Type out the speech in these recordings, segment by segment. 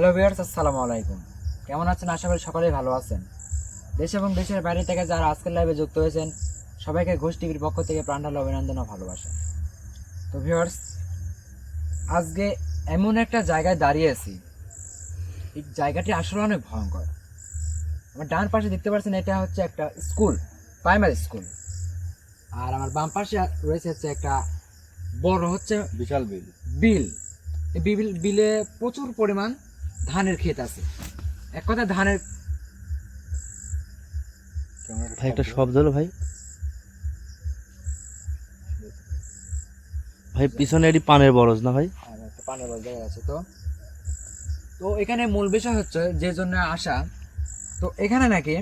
Hello viewers আসসালামু আলাইকুম। কেমন আছেন? আশা করি সকলেই ভালো আছেন। দেশ এবং দেশের বাইরে থেকে যারা আজকের লাইভে যুক্ত হয়েছেন সবাইকে ঘোষ টিভির পক্ষ থেকে প্রাণঢাল অভিনন্দন ও ভালোবাসা। তো ভিউয়ার্স আজকে এমন একটা জায়গায় দাঁড়িয়ে আছি। এই জায়গাটি আসলে অনেক ভয়ঙ্কর। আমার ডান পাশে দেখতে পাচ্ছেন এটা হচ্ছে একটা স্কুল প্রাইমারি স্কুল আর আমার বাম পাশে রয়েছে হচ্ছে একটা বড় হচ্ছে বিশাল বিল। বিল। এই বিল বিলে প্রচুর পরিমাণ ধানের ক্ষেত আছে। এক কথা ধানের ভাই একটা শব্দ হলো ভাই। ভাই পিছনে এটি পানের বরজ না ভাই? পানের বল জায়গা আছে তো। তো এখানে মূল বিষয় হচ্ছে যে জন্য আসা। তো এখানে নাকি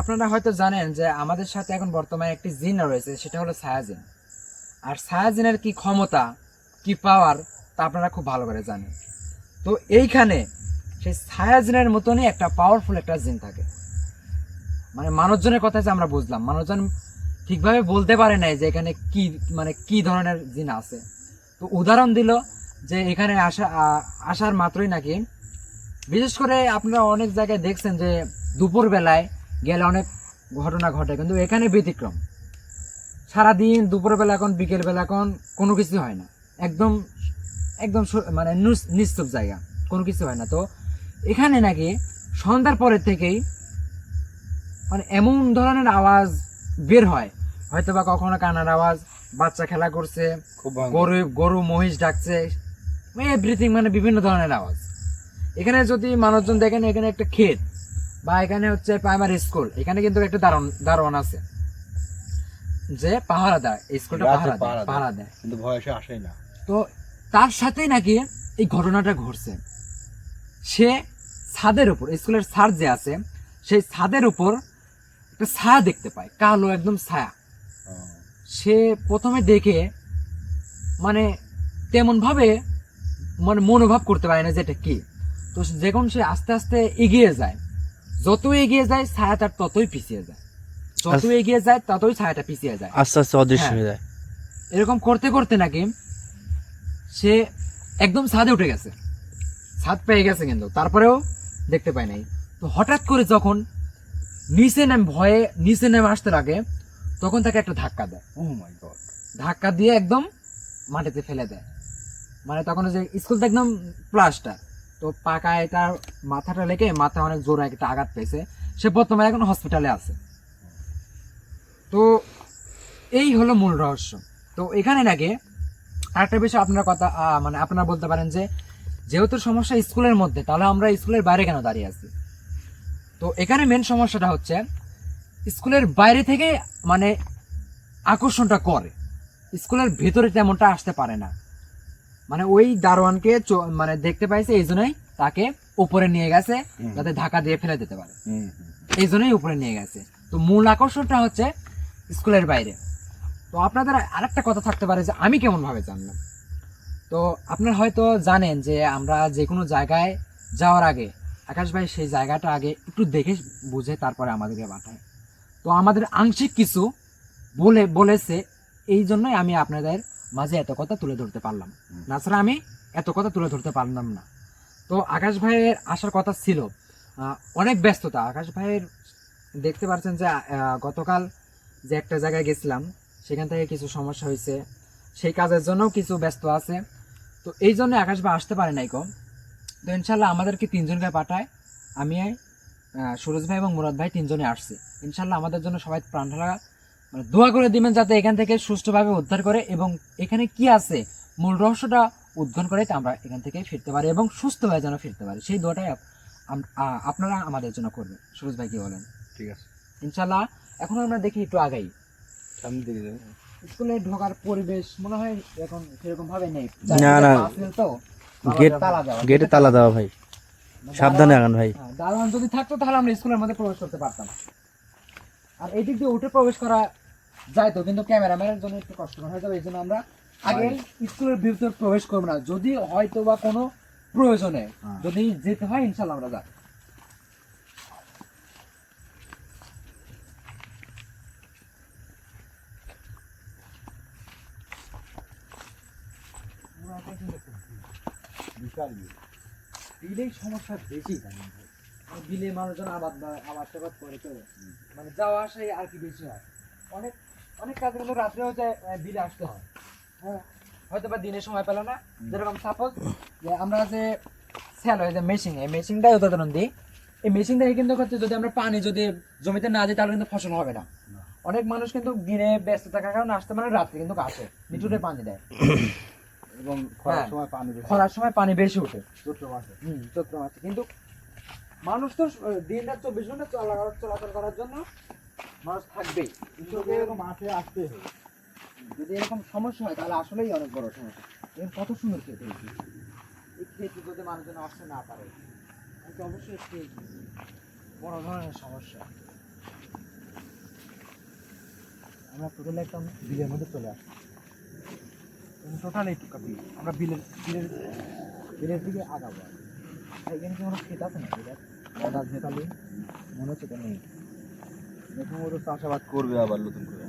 আপনারা হয়তো জানেন যে আমাদের সাথে এখন বর্তমানে একটি জিন রয়েছে সেটা হলো সায়াজিন। আর সায়াজিনের কি ক্ষমতা কি পাওয়ার তা আপনারা খুব ভালো করে জানেন। তো এইখানে সেই ছায়াজিনের মতনই একটা পাওয়ারফুল একটা জিন থাকে। মানে মানুষজনের কথা যে আমরা বুঝলাম, মানুষজন ঠিকভাবে বলতে পারে নাই যে এখানে কি মানে কি ধরনের জিন আছে। তো উদাহরণ দিল যে এখানে আসা আসার মাত্রই নাকি। বিশেষ করে আপনারা অনেক জায়গায় দেখছেন যে দুপুর বেলায় গেলে অনেক ঘটনা ঘটে, কিন্তু এখানে ব্যতিক্রম। সারাদিন দুপুরবেলা এখন, বিকেলবেলা এখন কোনো কিছু হয় না। একদম একদম মানে নুস- নিস্তব্ধ জায়গা। কোনো কিছু হয় না। তো এখানে নাকি সন্ধ্যার পরের থেকেই মানে এমন ধরনের আওয়াজ বের হয়। হয়তো বা কখনো কানার আওয়াজ বাচ্চা খেলা করছে গরু গরু মহিষ ডাকছে এভরিথিং মানে বিভিন্ন ধরনের আওয়াজ। এখানে যদি মানুষজন দেখেন এখানে একটা ক্ষেত বা এখানে হচ্ছে প্রাইমারি স্কুল এখানে কিন্তু একটা দারোয়ান দারোয়ান আছে। যে পাহারা দেয় স্কুলটা পাহারা দেয় পাহারা দেয়। কিন্তু বয়সে আসেই না। তো তার সাথেই নাকি এই ঘটনাটা ঘটছে। সে ছাদের উপর স্কুলের ছাদ যে আছে সেই ছাদের উপর একটা ছায়া দেখতে পায় কালো একদম ছায়া। সে প্রথমে দেখে মানে তেমন ভাবে মানে মনোভাব করতে পারে না যে এটা কি। তো যখন সে আস্তে আস্তে এগিয়ে যায় যত এগিয়ে যায় ছায়া তার ততই পিছিয়ে যায়। যত এগিয়ে যায় ততই ছায়াটা পিছিয়ে যায়। আস্তে আস্তে অদৃশ্য হ্যাঁ। হয়ে যায়। এরকম করতে করতে নাকি সে একদম ছাদে উঠে গেছে। ছাদ পেয়ে গেছে কিন্তু তারপরেও দেখতে পায় নাই। তো হঠাৎ করে যখন নিচে নেমে ভয়ে নিচে নেমে আসতে লাগে তখন তাকে একটা ধাক্কা দেয়। ও মাই গড ধাক্কা দিয়ে একদম মাটিতে ফেলে দেয়। মানে তখন ওই যে স্কুলটা একদম প্লাস্টার তো পাকা এটা মাথাটা লেগে মাথা অনেক জোরে একটা আঘাত পেয়েছে। সে বর্তমানে এখন হসপিটালে আছে। তো এই হলো মূল রহস্য। তো এখানে নাকি আরেকটা বিষয় আপনার কথা মানে আপনারা বলতে পারেন যে যেহেতু সমস্যা স্কুলের মধ্যে তাহলে আমরা স্কুলের বাইরে কেন দাঁড়িয়ে আছি? তো এখানে মেন সমস্যাটা হচ্ছে স্কুলের বাইরে থেকে মানে আকর্ষণটা করে। স্কুলের ভেতরে তেমনটা আসতে পারে না। মানে ওই দারোয়ানকে মানে দেখতে পাইছে এই জন্যই তাকে উপরে নিয়ে গেছে। যাতে ধাক্কা দিয়ে ফেলে দিতে পারে। এই জন্যই উপরে নিয়ে গেছে। তো মূল আকর্ষণটা হচ্ছে স্কুলের বাইরে। তো আপনাদের আরেকটা কথা থাকতে পারে যে আমি কেমন ভাবে জানলাম? তো আপনারা হয়তো জানেন যে আমরা যে কোনো জায়গায় যাওয়ার আগে আকাশ ভাই সেই জায়গাটা আগে একটু দেখে বুঝে তারপরে আমাদেরকে পাঠায়। তো আমাদের আংশিক কিছু বলে বলেছে এই জন্যই আমি আপনাদের মাঝে এত কথা তুলে ধরতে পারলাম। তাছাড়া আমি এত কথা তুলে ধরতে পারলাম না। তো আকাশ ভাইয়ের আসার কথা ছিল। অনেক ব্যস্ততা। আকাশ ভাইয়ের দেখতে পাচ্ছেন যে গতকাল যে একটা জায়গায় গেছিলাম সেখান থেকে কিছু সমস্যা হয়েছে। সেই কাজের জন্যও কিছু ব্যস্ত আছে। তো এই জন্য আকাশ ভাই আসতে পারে নাই কম তো ইনশাল্লাহ আমাদেরকে তিনজনকে পাঠায়। আমি সুরজ ভাই এবং মুরাদ ভাই তিনজনে আসছে। ইনশাল্লাহ আমাদের জন্য সবাই প্রাণ ঢালা মানে দোয়া করে দিবেন যাতে এখান থেকে সুষ্ঠুভাবে উদ্ধার করে এবং এখানে কি আছে মূল রহস্যটা উদ্ঘাটন করে তা আমরা এখান থেকে ফিরতে পারি এবং সুস্থ হয়ে যেন ফিরতে পারি। সেই দোয়াটাই আপ- আপনারা আমাদের জন্য করবেন। সুরজ ভাই কি বলেন? ঠিক আছে। ইনশাল্লাহ এখন আমরা দেখি একটু আগাই। সামনের দিকে স্কুলে ঢোকার পরিবেশ মনে হয় এখন সেরকম ভাবে নেই। না, না। তো। গেট তালা দেওয়া গেটে তালা দেওয়া ভাই। সাবধানে আগান ভাই। হ্যাঁ, দারোয়ান যদি থাকতো তাহলে আমরা স্কুলের মধ্যে প্রবেশ করতে পারতাম। আর এই দিক দিয়ে উঠে প্রবেশ করা যাইতো কিন্তু ক্যামেরাম্যানের জন্য একটু কষ্টকর হয়ে যাবে এই জন্য আমরা আগে স্কুলের ভিতরে প্রবেশ করব না। যদি হয়তো বা কোনো প্রয়োজনে হ্যাঁ। যদি যেতে হয় ইনশাল্লাহ আমরা যাই বিশাল বিল বিলেই সমস্যা বেশি জানেন ভাই বিলে মানুষজন আবাদ আবাদ টাবাদ করে তো মানে যাওয়া আসাই আর কি বেশি হয়। অনেক অনেক কাজে কিন্তু রাত্রে হচ্ছে বিলে আসতে হয়। হ্যাঁ? হয়তো বা দিনের সময় পেল না। যেরকম সাপোজ যে আমরা যে স্যাল হয় যে মেশিন এই মেশিনটাই উদাহরণ দিই। এই মেশিন থেকে কিন্তু হচ্ছে যদি আমরা পানি যদি জমিতে না দিই তাহলে কিন্তু ফসল হবে না। অনেক মানুষ কিন্তু দিনে ব্যস্ত থাকার কারণে আসতে পারে রাত্রে কিন্তু আসে। মিটুরে পানি দেয়। এবং খরার হ্যাঁ। সময় পানি খরার সময় পানি বেশি ওঠে। চৈত্র মাসে। হুম চৈত্র মাসে। কিন্তু মানুষ তো দিন রাত চব্বিশ ঘণ্টা চলাচল চলাচল করার জন্য মানুষ থাকবেই। কিন্তু এরকম মাঠে আসতে হবে যদি এরকম সমস্যা হয় তাহলে আসলেই অনেক বড় সমস্যা। এরকম কত সুন্দর খেতে এই খেতে যদি মানুষজন আসতে না পারে তাহলে অবশ্যই একটি বড় ধরনের সমস্যা। আমরা টোটালি একদম বিলের মধ্যে চলে আসছি টোটালি একটু বিল আমরা বিলের বিলের বিলের দিকে আগাবো। আর কি। এখানে কি কোনো ক্ষেত আছে না বিলের দাদা ঝেতালি মনে হচ্ছে তো নেই দেখুন ওরা চাষাবাদ করবে আবার নতুন করে।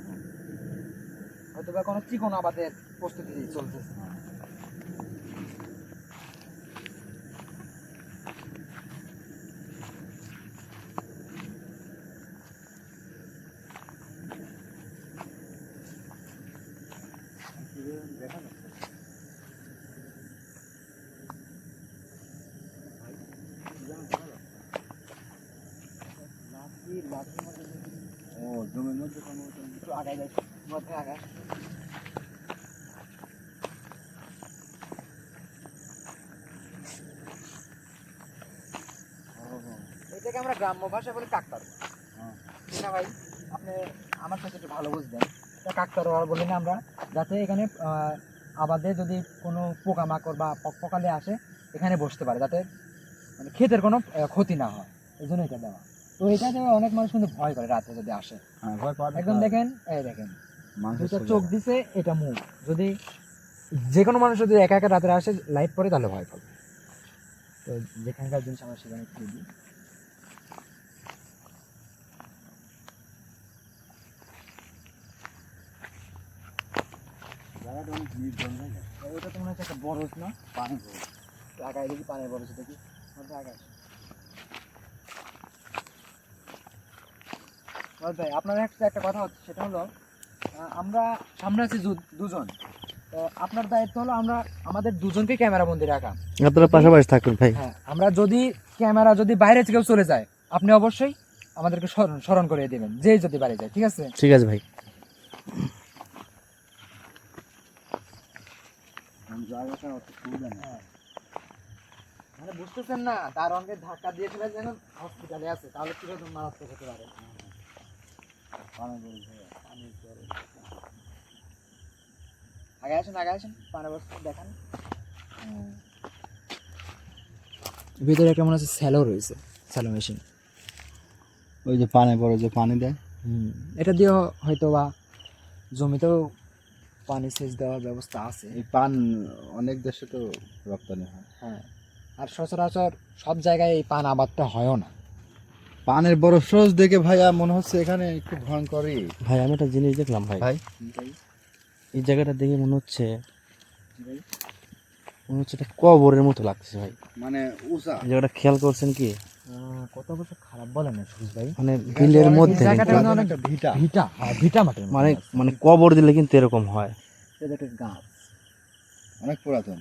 হয়তো বা কোনো চিকন আবাদের প্রস্তুতি চলতেছে। না ও জমির মধ্যে কোনো একটু আগায় যাই মধ্যে আগায় এটাকে আমরা গ্রাম্য ভাষা বলি কাকতারুয়া হ্যাঁ। ভাই আপনি আমার কাছে একটু ভালো বুঝবেন। এটা কাকতারুয়া বলি না আমরা। যাতে এখানে আবাদে যদি কোনো পোকামাকড় বা পক- পকালে আসে এখানে বসতে পারে যাতে মানে ক্ষেতের কোনো ক্ষতি না হয়। এই জন্য এটা দেওয়া। তো এটা অনেক মানুষ কিন্তু ভয় করে রাতে যদি আসে। হ্যাঁ একদম দেখেন এই দেখেন। মানুষের দুটা চোখ দিছে এটা মুখ। যদি যে কোনো মানুষ যদি একা একা রাতে আসে লাইট পরে তাহলে ভয় পাবে। তো যেখানকার জিনিস আমরা সেখানে খুলে দিই। জায়গাটা অনেক নির্জন জায়গা এটা তো মনে হচ্ছে একটা বরজ না? পানি। তো আগায় দেখি। পানির বরজ দেখি আগায় ভাই আপনার একটা একটা কথা হচ্ছে সেটা হলো আমরা সামনে আছি দুজন। তো আপনার দায়িত্ব হলো আমরা আমাদের দুজনকে ক্যামেরা বন্দি রাখা। আপনারা পাশাপাশি থাকুন ভাই। হ্যাঁ আমরা যদি ক্যামেরা যদি বাইরে থেকেও চলে যায় আপনি অবশ্যই আমাদেরকে স্মরণ স্মরণ করিয়ে দেবেন যেই যদি বাইরে যায় ঠিক আছে? ঠিক আছে ভাই। জায়গাটা অত সুবিধা নেই মানে বুঝতেছেন না তার অঙ্গে ধাক্কা দিয়ে ফেলে যেন হসপিটালে আছে তাহলে কীরকম মারাত্মক হতে পারে? পানি। পানির আগে আসেন আগে আসেন পানি বস্তু দেখান। ভিতরে একটা মনে হচ্ছে স্যালো রয়েছে স্যালো মেশিন ওই যে পানি পড়ে যে পানি দেয়। হুম এটা দিয়ে হয়তো বা জমিতেও পানি সেচ দেওয়ার ব্যবস্থা আছে। এই পান অনেক দেশে তো রপ্তানি হয়। হ্যাঁ। আর সচরাচর সব জায়গায় এই পান আবাদটা হয়ও না। পানের বড় স্রোত দেখে ভাইয়া মনে হচ্ছে এখানে একটু ভয়ঙ্করই। ভাই আমি একটা জিনিস দেখলাম ভাই। ভাই? এই জায়গাটা দেখে মনে হচ্ছে মনে হচ্ছে এটা কবরের মতো লাগছে ভাই। মানে উষা এই জায়গাটা খেয়াল করছেন কি? কত বছর খারাপ বলেন না সুজ ভাই? মানে বিলের মধ্যে জায়গাটা কিন্তু- মানে অনেক ভিটা। ভিটা হ্যাঁ ভিটা মাটির মানে মানে কবর দিলে কিন্তু এরকম হয়। এটা একটা গাছ। অনেক পুরাতন।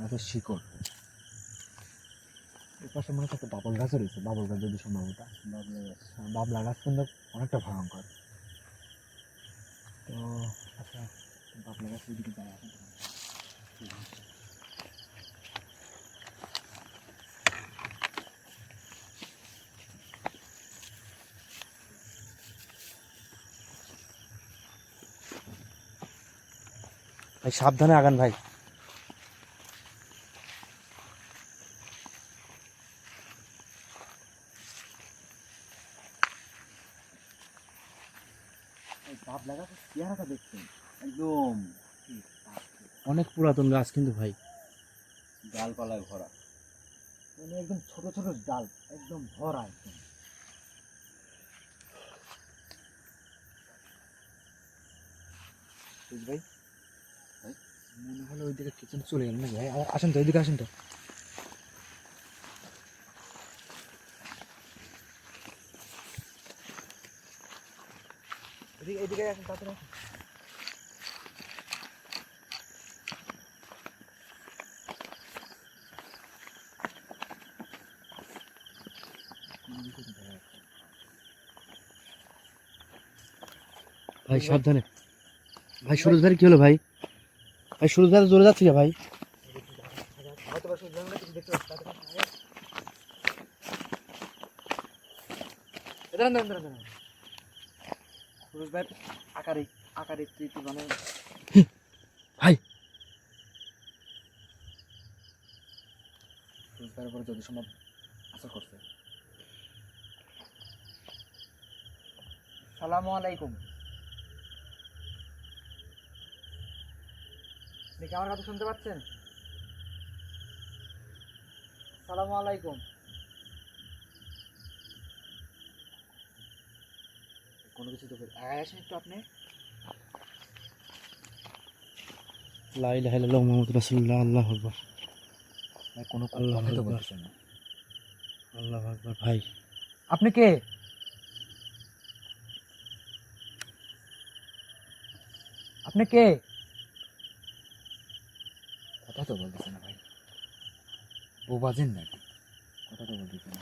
গাছের শিকড়। পাশে মনে হচ্ছে বাবল গাছও রয়েছে। বাবল গাছ যদি সম্ভবত হ্যাঁ, বাবলা গাছ কিন্তু অনেকটা ভয়ঙ্কর। তো আচ্ছা বাবলা গাছ ওইদিকে যায় এখন ভাই সাবধানে আগান ভাই। একদম। অনেক পুরাতন গাছ কিন্তু ভাই। ডালপালায় ভরা। মানে একদম ছোট ছোট ডাল একদম ভরা একদম সুজ ভাই মনে কিচেন চলে গেল নাকি? আসেন তো তো। এদিকে আসেন, তাড়াতাড়ি ভাই, সাবধানে। ভাই, সুরজ ভাই, কি হলো ভাই? ভাই ভাই জোরে যাচ্ছে ভাই? সূর্য আকৃতি মানে। ভাই। যদি সম্ভব আশা করছে। সালামু আলাইকুম। আপনি কি আমার কথা শুনতে পাচ্ছেন? সালামু আলাইকুম। কোনো কিছু তো আগায় আসেন একটু আপনি। লা ইলাহা ইল্লাল্লাহ মুহাম্মাদুর রাসূলুল্লাহ আল্লাহু কোনো আল্লাহু আকবার। আল্লাহু আকবার ভাই। আপনি কে? আপনি কে? তো বলতেছে না ভাই ও বাজেন নাকি কথা তো বলতেছে না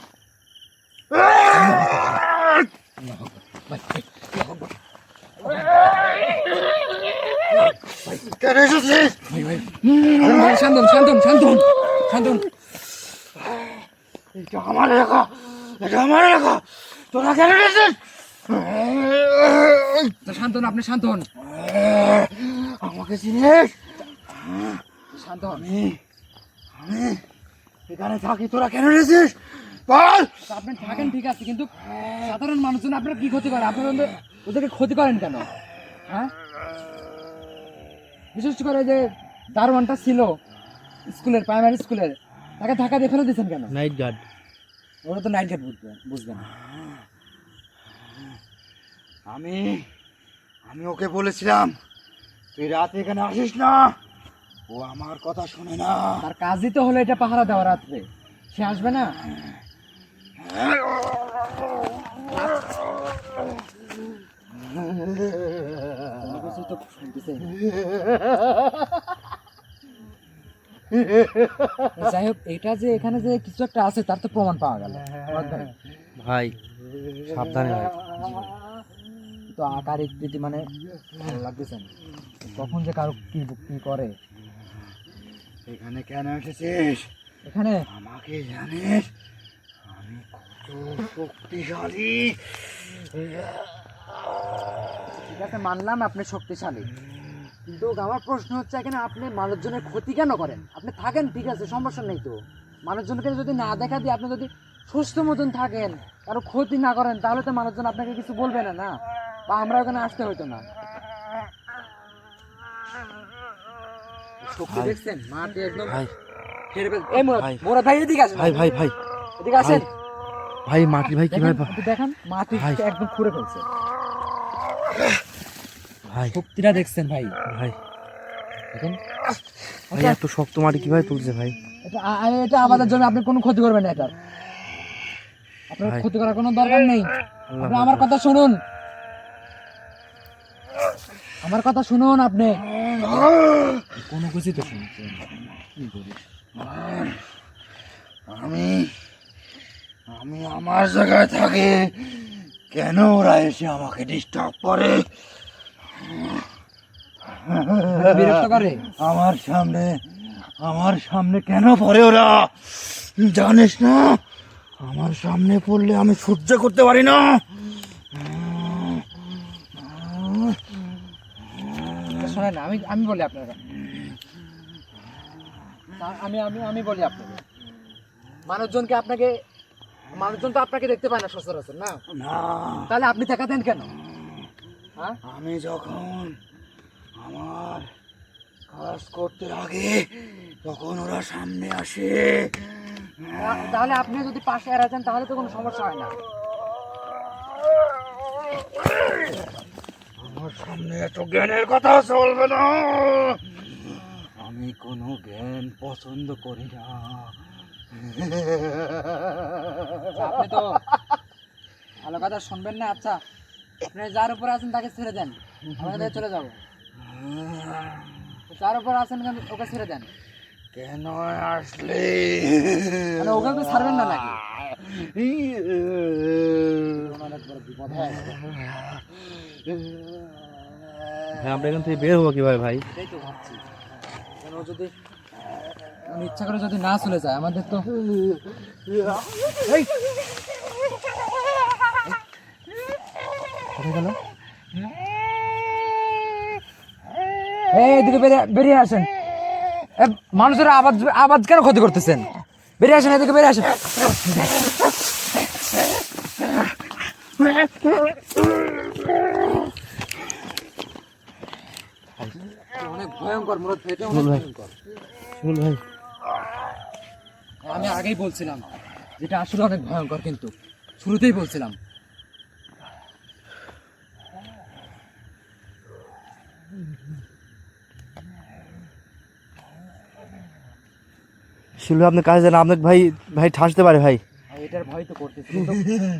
শান্তন শান্তন শান্তন শান্তন এটা আমার এলাকা এটা আমার এলাকা তোরা কেন শান্তন আপনি শান্তন আমাকে চিনিস শান্তন। আমি আমি এখানে থাকি তোরা কেন এসেছিস বল। আপনি থাকেন ঠিক আছে কিন্তু সাধারণ মানুষজন আপনার কি ক্ষতি করে? আপনার ওদের- ওদেরকে ক্ষতি করেন কেন? হ্যাঁ? বিশেষ করে যে দারোয়ানটা ছিল স্কুলের প্রাইমারি স্কুলের তাকে ধাক্কা দিয়ে ফেলে দিয়েছেন কেন? নাইট গার্ড ওরা তো নাইট গেট বুঝবে বুঝবেন আমি আমি ওকে বলেছিলাম তুই রাতে এখানে আসিস না। ও আমার কথা শুনে না। তার কাজই তো হলো এটা পাহারা দেওয়া রাত্রে। সে আসবে না। যাই হোক এটা যে এখানে যে কিছু একটা আছে তার তো প্রমাণ পাওয়া গেল। ভাই সাবধানে তো আকার আকৃতি মানে ভালো লাগতেছে কখন যে কারও কি কি করে? এখানে কেন এসেছিস? এখানে? আমাকে জানিস? আমি কত শক্তিশালী। ঠিক আছে মানলাম আপনি শক্তিশালী। কিন্তু আমার প্রশ্ন হচ্ছে এখানে আপনি মানুষজনের ক্ষতি কেন করেন? আপনি থাকেন ঠিক আছে সমস্যা নেই তো। মানুষজনকে যদি না দেখা দিয়ে আপনি যদি সুস্থ মতন থাকেন কারও ক্ষতি না করেন তাহলে তো মানুষজন আপনাকে কিছু বলবে না না? বা আমরা ওখানে আসতে হইতো না। শক্তি ভাই। দেখছেন? মাটি একদম ভাই এই মুরাদ, ভাই। এদিকে আসেন। ভাই ভাই ভাই এদিকে আসেন। ভাই মাটি ভাই কীভাবে আপনি দেখেন মাটি একদম খুঁড়ে ফেলছে। ভাই। শক্তিটা দেখছেন ভাই। ভাই। দেখেন। ভাই এত শক্ত মাটি কীভাবে তুলছে ভাই? এটা আমাদের জন্য আপনি কোনো ক্ষতি করবেন না এটা আপনার ক্ষতি করার কোনো দরকার নেই। আপনি আমার কথা শুনুন। আমার কথা শুনুন আপনি। কোনো কিছু তো শুনছেন কি করিস আমি আমি আমার জায়গায় থাকি কেন ওরা এসে আমাকে ডিস্টার্ব করে? বিরক্ত করে? আমার সামনে আমার সামনে কেন পড়ে ওরা? জানিস না আমার সামনে পড়লে আমি সহ্য করতে পারি না। শোনেন আমি আমি বলি আপনাকে। আমি আমি আমি বলি আপনাকে। মানুষজনকে আপনাকে মানুষজন তো আপনাকে দেখতে পায় না সচরাচর না? তাহলে আপনি টাকা দেন কেন? হ্যাঁ? আমি যখন আমার কাজ করতে আগে তখন ওরা সামনে আসে। তাহলে আপনি যদি পাশে এড়া যান তাহলে তো কোনো সমস্যা হয় না। সামনে এত জ্ঞানের কথা চলবে না। আমি কোনো জ্ঞান পছন্দ করি না। আপনি তো ভালো কথা শুনবেন না আচ্ছা। আপনি যার উপর আছেন তাকে ছেড়ে দেন। আমাদের চলে যাব। যার উপর আছেন ওকে ছেড়ে দেন। কেন আসলে? মানে তো ছাড়বেন না নাকি? ভাই আমরা এখান থেকে বের হব কীভাবে ভাই? তো ভাবছি। যদি মানে ইচ্ছা করে যদি না চলে যায় আমাদের তো গেল? এই এদিকে বেরিয়ে আসেন। মানুষের আওয়াজ আওয়াজ কেন ক্ষতি করতেছেন? বেরিয়ে আসেন এদিকে বেরিয়ে আসেন। অনেক ভয়ঙ্কর এটা অনেক ভয়ঙ্কর ভাই। আমি আগেই বলছিলাম যেটা আসলে অনেক ভয়ঙ্কর কিন্তু শুরুতেই বলছিলাম। শিমুল ভাই আপনার কাছে জানা আপনাকে ভাই ভাই ঠাসতে পারে ভাই। এটার ভয় তো করতেছি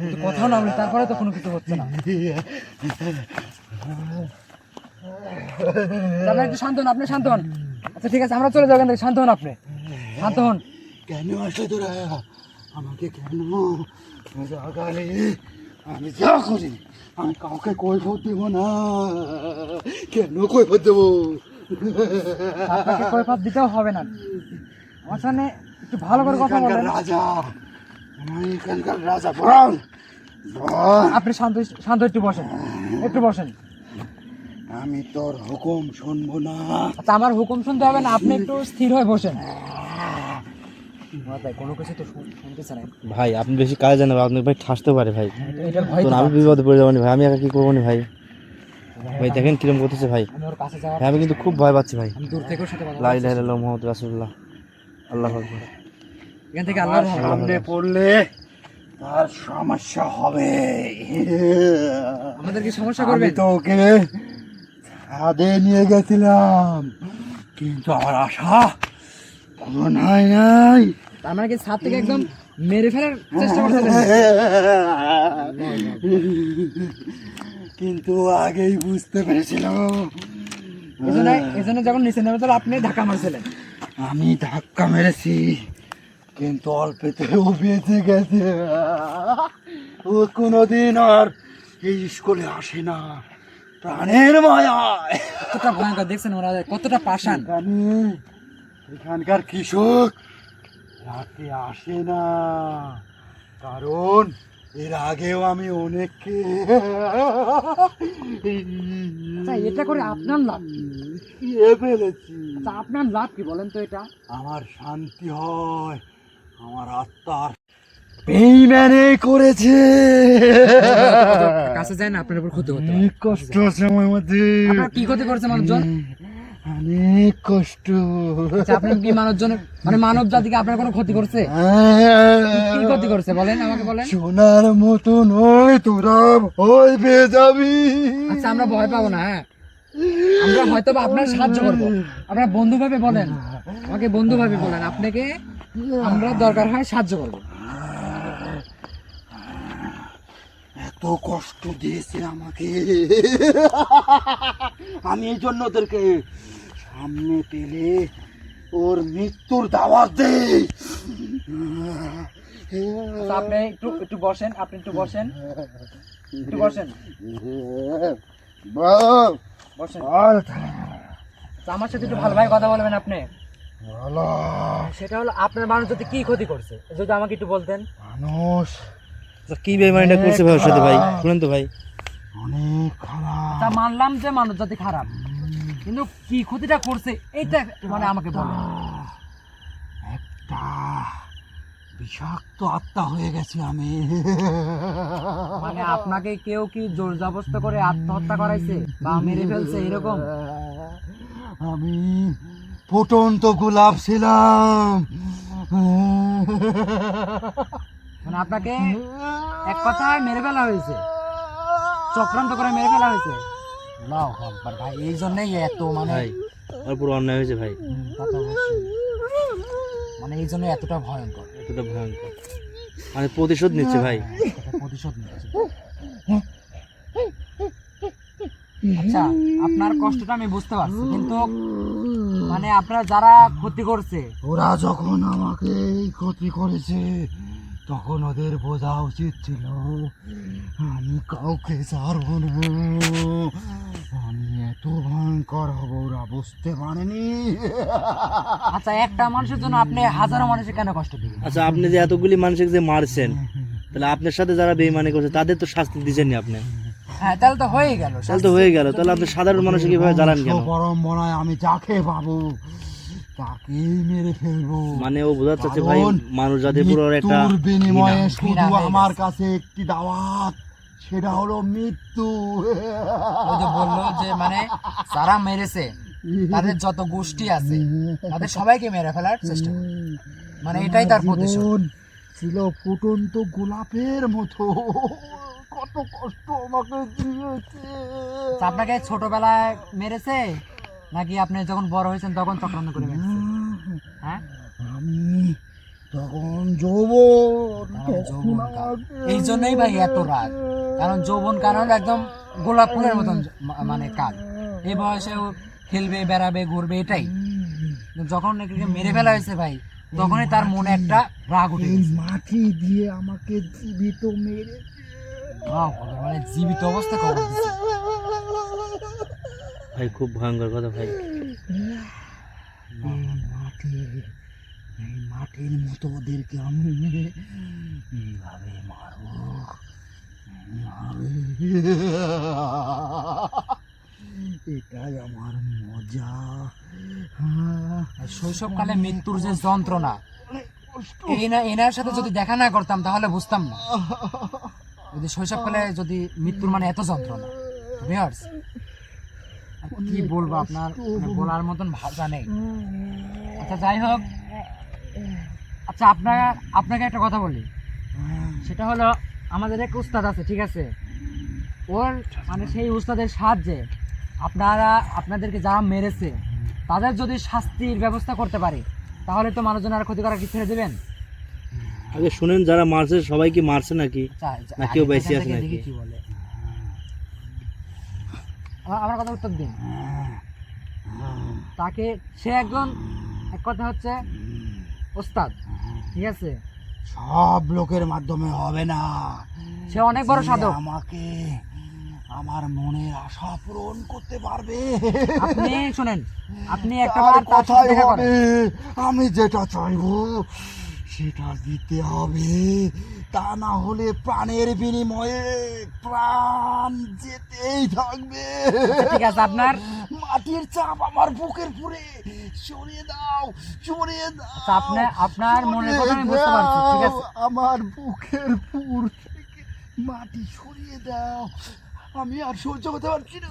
কিন্তু কথাও না তারপরে তো কোনো কিছু হচ্ছে না। আপনি একটু শান্ত হন আপনি শান্ত হন। আচ্ছা ঠিক আছে আমরা চলে যাব এখান শান্ত হন আপনি। শান্ত হন। কেন আসলে তোরা? আমাকে কেন? জাগালে আমি যা করি আমি কাউকে কৈফত দেব না। কেন কৈফত দেব? কৈফত দিতেও হবে না। আমার একটু ভালো করে কথা বলেন। রাজা আমি এখানকার রাজা বল আপনি শান্ত শান্ত একটু বসেন একটু বসেন। আমি তোর হুকুম শুনব না। আচ্ছা আমার হুকুম শুনতে হবে না আপনি একটু স্থির হয়ে বসেন। মাথায় কোনো কিছু তো শুন- শুনতেছে না। ভাই আপনি বেশি কাজ জানেন আপনাকে ভাই ঠাসতে পারে ভাই। এটা- ভয় তো তো আমি। বিপদে পড়ে যাব না ভাই আমি একা কি করব না ভাই? ভাই দেখেন কিরম করতেছে ভাই। আমি ওর কাছে যাওয়ার ভাই আমি কিন্তু খুব ভয় পাচ্ছি ভাই। আমি দূর থেকেও সাথে লাই। লাই লাই মোহাম্মদ রাসুল্লাহ আল্লাহ এখান থেকে রহমত। সামনে পড়লে তার সমস্যা হবে। আমাদের কি সমস্যা আমি করবেন তো ওকে ছাদে নিয়ে গেছিলাম কিন্তু আমার আশা পূরণ হয় নাই। তার মানে কি ছাদ থেকে একদম মেরে ফেলার চেষ্টা করছিলেন? কিন্তু আগেই বুঝতে পেরেছিলাম। এজন্য যখন নিচে নেমে তাহলে আপনি ধাক্কা মারছিলেন। আমি ধাক্কা মেরেছি কিন্তু অল্পেতে ও বেঁচে গেছে। ও কোনোদিন আর এই স্কুলে আসে না। প্রাণের মায়ায় কতটা ভয়ঙ্কর দেখছেন ওরা কতটা এখানে এখানকার কৃষক রাতে আসে না। কারণ এর আগেও আমি অনেককে আচ্ছা এটা করে আপনার লাভ ফেলেছি। আচ্ছা আপনার লাভ কি বলেন তো এটা? আমার শান্তি হয় আমার আত্মার বেইমানে করেছে। কাছে যায় না আপনার উপর ক্ষতি হতে কষ্ট আছে আমার মধ্যে। কি ক্ষতি করছে মানুষজন অনেক কষ্ট। আচ্ছা আপনি কি মানুষজন মানে মানব জাতিকে আপনার কোনো ক্ষতি করছে? কি ক্ষতি করছে? বলেন আমাকে বলেন। সোনার মতো নয় তোরা ভয় পেয়ে যাবি। আচ্ছা আমরা ভয় পাবো না হ্যাঁ? আমরা হয়তো আপনার সাহায্য করব। আপনার বন্ধু ভাবে বলেন। আমাকে বন্ধু ভাবে বলেন আপনাকে আমরা দরকার হয় সাহায্য করব। এত কষ্ট দিয়েছে আমাকে। আমি এই জন্য ওদেরকে সামনে পেলে ওর মৃত্যুর দাওয়াত দেই। আচ্ছা, আপনি একটু একটু বসেন আপনি একটু বসেন। একটু বসেন। বসেন। আচ্ছা, আমার সাথে একটু ভালোভাবে কথা বলবেন আপনি। সেটা হলো আপনার মানুষ যদি কি ক্ষতি করছে যদি আমাকে একটু বলতেন। মানুষ কি বেমানিটা করছে ভাই সাথে ভাই? শুনেন তো ভাই। অনেক খারাপ। তা মানলাম যে মানুষ জাতি খারাপ কিন্তু কি ক্ষতিটা করছে এইটা মানে আমাকে বলেন একটা বিষাক্ত আত্মা হয়ে গেছি আমি। মানে আপনাকে কেউ কি জোর জবস্ত করে আত্মহত্যা করাইছে বা মেরে ফেলছে এরকম? আমি ফুটন্ত গোলাপ ছিলাম। মানে আপনাকে এক কথায় মেরে ফেলা হয়েছে। চক্রান্ত করে মেরে ফেলা হয়েছে। আল্লাহু আকবার ভাই এই জন্যই এত মানে ভাই ওর পুরো অন্যায় হয়েছে ভাই। তা তো অবশ্যই। মানে এই জন্য এতটা ভয়ঙ্কর। এতটা ভয়ঙ্কর। মানে প্রতিশোধ নিচ্ছে ভাই। এটা প্রতিশোধ নিচ্ছে। আচ্ছা আপনার কষ্টটা আমি বুঝতে পারছি কিন্তু মানে আপনারা যারা ক্ষতি করছে ওরা যখন আমাকে এই ক্ষতি করেছে তখন ওদের বোঝা উচিত ছিল আমি কাউকে ছাড়বো না। আমি এত ভয়ঙ্কর হব ওরা বুঝতে পারেনি। আচ্ছা একটা মানুষের জন্য আপনি হাজারো মানুষের কেন কষ্ট দিবেন আচ্ছা আপনি যে এতগুলি মানুষকে যে মারছেন তাহলে আপনার সাথে যারা বেইমানি করছে তাদের তো শাস্তি দিচ্ছেননি আপনি। হ্যাঁ তাহলে তো হয়ে গেল তাহলে তো হয়ে গেল তাহলে আপনি সাধারণ মানুষকে কীভাবে জ্বালান কেন? পরম্পরায় আমি যাকে পাবো তাকেই মেরে ফেলব। মানে ও বোঝাতে চাচ্ছে ভাই মানুষ জাতি পুরো একটা বিনিময়ে শুধু আমার কাছে একটি দাওয়াত সেটা হলো মৃত্যু। যে বলল যে মানে যারা মেরেছে তাদের যত গোষ্ঠী আছে তাদের সবাইকে মেরে ফেলার চেষ্টা মানে এটাই তার প্রতিশোধ। ছিল ফুটন্ত গোলাপের মতো। কত কষ্ট আমাকে দিয়েছে। আপনাকে ছোটবেলায় মেরেছে? নাকি আপনি যখন বড় হয়েছেন তখন চক্রান্ত করে মেরেছে হ্যাঁ? আমি তখন যৌবন তখন এই জন্যই ভাই এত রাগ কারণ যৌবন কারণ একদম গোলাপ ফুলের মতন মানে কাল। এই বয়সে ও খেলবে বেড়াবে ঘুরবে এটাই। যখন একে মেরে ফেলা হয়েছে ভাই তখনই তার মনে একটা রাগ উঠে মাটি দিয়ে আমাকে জীবিত মেরে জীবিত অবস্থা দিচ্ছে ভাই খুব ভয়ঙ্কর কথা ভাই। এই মাটি মাটির মতো ওদেরকে আমি এইভাবে মারব। এটাই আমার মজা। শৈশবকালে মৃত্যুর যে যন্ত্রণা অনেক কষ্ট। এই না এনার সাথে যদি দেখা না করতাম তাহলে বুঝতাম না। যদি শৈশবকালে যদি মৃত্যুর মানে এত যন্ত্রণা ভিউয়ার্স কি বলব আপনার? মানে বলার মতন ভাষা নেই। আচ্ছা যাই হোক। আচ্ছা আপনার আপনাকে একটা কথা বলি। সেটা হলো আমাদের এক উস্তাদ আছে ঠিক আছে? ওর মানে সেই উস্তাদের সাহায্যে আপনারা আপনাদেরকে যারা মেরেছে তাদের যদি শাস্তির ব্যবস্থা করতে পারে তাহলে তো মানুষজন আর ক্ষতি করার কি ছেড়ে দেবেন? আগে শুনেন যারা মারছে সবাই কি মারছে নাকি? আচ্ছা, না কেউ বেঁচে আছে নাকি? কি বলে। আমার- কথা উত্তর দিন। তাকে সে একজন এক কথা হচ্ছে ওস্তাদ ঠিক আছে? সব লোকের মাধ্যমে হবে না। সে অনেক বড় সাধক। আমাকে আমার মনের আশা পূরণ করতে পারবে। আপনি শুনেন আপনি একটা করেন। আমি যেটা চাইব সেটা দিতে হবে। তা না হলে প্রাণের বিনিময়ে প্রাণ যেতেই থাকবে। আচ্ছা, ঠিক আছে আপনার? মাটির চাপ আমার বুকের পুরে। সরিয়ে দাও সরিয়ে দাও। আচ্ছা, আপনি- আপনার মনের কথা আমি বুঝতে পারছি, ঠিক আছে। আমার বুকের পুর থেকে মাটি সরিয়ে দাও। আমি আর সহ্য করতে পারছি না।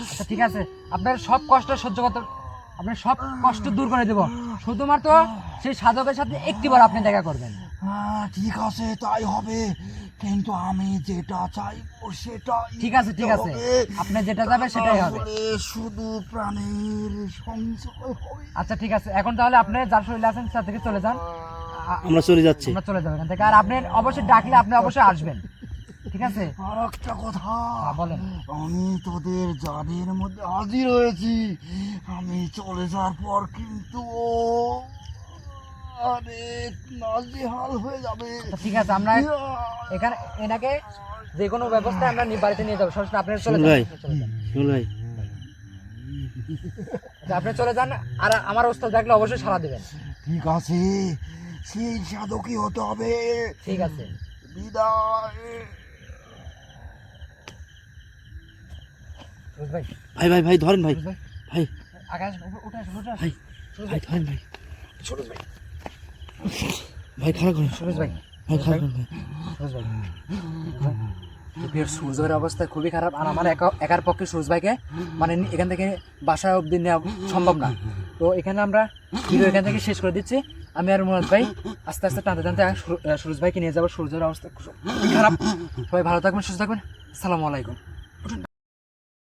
আচ্ছা ঠিক আছে আপনার সব কষ্ট সহ্য করতে আপনার সব কষ্ট দূর করে দেব। শুধুমাত্র সেই সাধকের সাথে একটিবার আপনি দেখা করবেন। হ্যাঁ ঠিক আছে তাই হবে। কিন্তু আমি যেটা চাই সেটা ঠিক আছে ঠিক আছে। আপনি যেটা যাবে সেটাই হবে। শুধু প্রাণের সংশয় আচ্ছা ঠিক আছে। এখন তাহলে আপনি যার শরীরে আছেন তার থেকে চলে যান। আমরা চলে যাচ্ছি। আমরা চলে যাব এখান থেকে। আর আপনি অবশ্যই ডাকলে আপনি অবশ্যই আসবেন। ঠিক আছে? আর একটা কথা। হ্যাঁ, বলেন। আমি তোদের জানের মধ্যে হাজির হয়েছি। আমি চলে যাওয়ার পর কিন্তু অনেক নাজেহাল হয়ে যাবে। আচ্ছা, ঠিক আছে আমরা এখানে এনাকে যে কোনো ব্যবস্থা আমরা বাড়িতে নিয়ে যাব। সরাসরি আপনি চলে যান। ভাই। আচ্ছা, আপনি চলে যান আর আমার ওস্তাদ দেখলে অবশ্যই সাড়া দেবেন। ঠিক আছে। সেই সাধকই হতে হবে। ঠিক আছে। বিদায়। ভাই। ভাই ভাই ধরেন ভাই। ভাই। ভাই। ভাই ধরেন ভাই। সুরজ ভাই। ভাই খারাপ করেন। সুরজ ভাই। ভাই খারাপ করেন ভাই। সূর্যের অবস্থা খুবই খারাপ। আর আমার একা একার পক্ষে সুরজ ভাইকে মানে এখান থেকে বাসা অব্দি নেওয়া সম্ভব না। তো এখানে আমরা ভিডিও এখান থেকে শেষ করে দিচ্ছি। আমি আর মুরাদ ভাই আস্তে আস্তে টানতে টানতে সূর্য ভাইকে নিয়ে যাব। সূর্যের অবস্থা খুবই খারাপ। সবাই ভালো থাকবেন সুস্থ থাকবেন। সালামু আলাইকুম।